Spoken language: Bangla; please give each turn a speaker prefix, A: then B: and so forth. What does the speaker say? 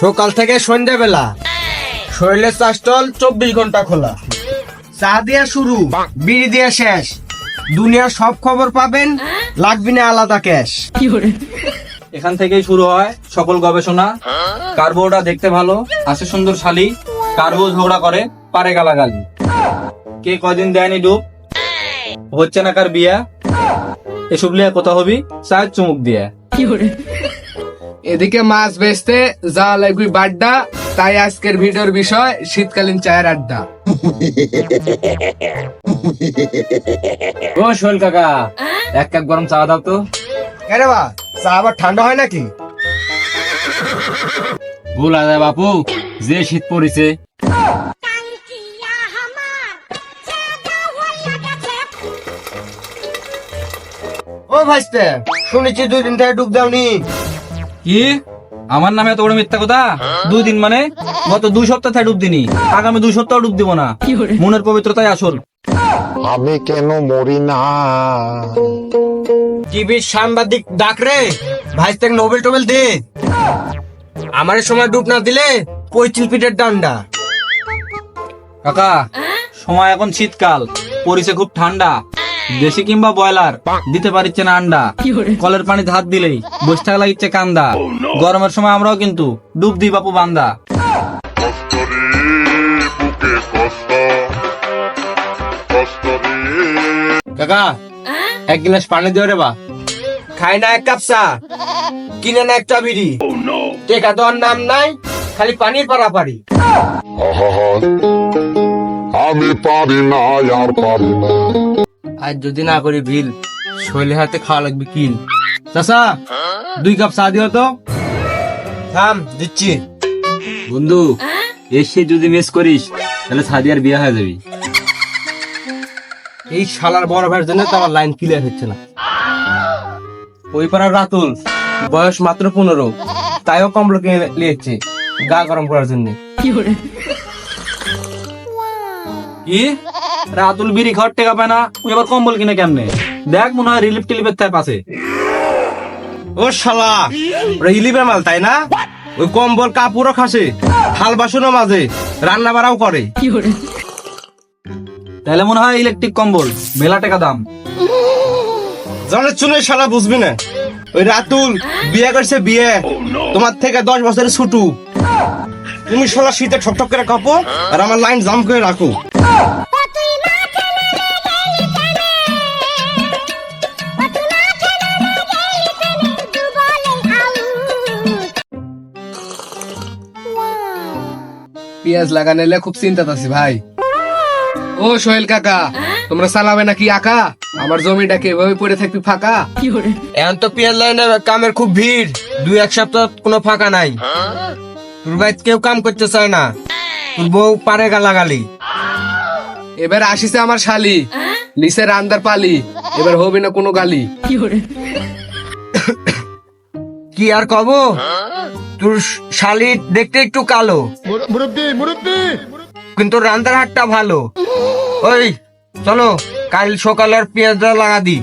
A: সকাল থেকে সন্ধ্যাবেলা। শরীরের চাষটল চব্বিশ ঘণ্টা খোলা। চা দিয়া শুরু, বিড়ি দিয়া শেষ। দুনিয়ার সব খবর পাবেন, লাগবি না আলাদা ক্যাশ।
B: এখান থেকেই শুরু হয় সকল গবেষণা। কার্বোটা দেখতে ভালো, আছে সুন্দর শালি। কার্বো ঝগড়া করে, পারে গালাগালি। কে কদিন দেয়নি ডুব? হচ্ছে না কার বিয়া? এসব লিয়া কথা হবি? চার চুমুক দিয়া।
C: এদিকে মাছ বেচতে যা লাগবে বাড্ডা তাই আজকের ভিডিওর বিষয় শীতকালীন চায়ের আড্ডা।
B: ও শোল কাকা এক কাপ গরম চা দাও তো।
A: আরে বা চা আবার ঠান্ডা হয় নাকি?
B: ভুল বাপু যে শীত পড়েছে।
A: ও ভাইস্তে শুনেছি দুই দিন থেকে ডুব দাওনি।
B: কি? আমার নামে এত বড় মিথ্যা কথা? দুই দিন মানে গত দুই সপ্তাহ থেকে ডুব দিনি। আগামী দুই সপ্তাহ ডুব দিব না। মনের পবিত্রতাই আসল
D: আমি কেন মরি না?
A: টিভির সাংবাদিক ডাক রে। ভাইস্তে নোবেল টোবেল দে। আমার সময় ডুব না দিলে পঁয়ত্রিশ পিঠের ডান্ডা।
B: কাকা সময় এখন শীতকাল। পরিছে খুব ঠান্ডা। দেশি কিংবা ব্রয়লার দিতে পারিচ্ছে না আন্ডা। কলের পানিতে হাত দিলেই। বসে থাকা লাগিচ্ছে কান্দা। গরমের সময় আমরাও কিন্তু ডুব দিই বাপু বান্দা।
A: কাকা এক গ্লাস পানি দিও রে বা। খাই না এক কাপ চা। কিনে না একটা বিড়ি। টেকা দেওয়ার নাম নাই খালি পানির পারাপারি।
D: আমি পারি না আর পারি না।
A: আজ যদি না করি বিল শৈলে হাতে খাওয়া লাগবে কিল। চাষা দুই কাপ চা দিও তো। থাম দিচ্ছি।
B: বন্ধু এসে যদি মিস করিস তাহলে সাদিয়ার বিয়ে হয়ে যাবি।
A: এই শালার বড় ভাইয়ের জন্য তো আমার লাইন ক্লিয়ার হচ্ছে না। ওই পাড়ার রাতুল বয়স মাত্র পনেরো তাইও কমলো কিনে নিয়েছে গা গরম করার জন্য।
B: কি? রাতুল বিড়ি ঘর টেকা পায় না তুই আবার কম্বল কিনে কেমনে? দেখ মনে হয় রিলিফ টিলিফের তার পাশে
A: ও শালা ওরা ইলিবের মাল তাই না? ওই কম্বল কাপড়ও খাসে থাল বাসনও মাঝে রান্না বাড়াও করে?
B: তাহলে মনে হয় ইলেকট্রিক কম্বল মেলা টাকা দাম।
A: জনের চুনের শালা বুঝবি না। ওই রাতুল বিয়ে করছে বিয়ে তোমার থেকে দশ বছরের ছুটু। তুমি শালা শীতে ঠকঠক করে কাপো আর আমার লাইন জাম করে রাখো।
C: পেঁয়াজ লাগানো এলে খুব চিন্তাত আছি ভাই। ও সোহেল কাকা তোমরা চালাবে নাকি আকা? আমার জমিটাকে এভাবে পড়ে থাকবি ফাঁকা?
A: এখন তো পিয়ার লাইনে কামের খুব ভিড়। দুই এক সপ্তাহ কোনো ফাঁকা নাই। তোর বাইত কেউ কাম করতে চায় না। তোর বউ পারে গালাগালি।
C: এবার আসিছে আমার শালি নিচে রান্দার পালি এবার হবে না কোনো গালি।
A: কি আর কব? তোর শালি দেখতে একটু কালো। কিন্তু রান্দার হাটটা ভালো। ওই চলো কাল সকালের আর পেঁয়াজটা লাগা দি।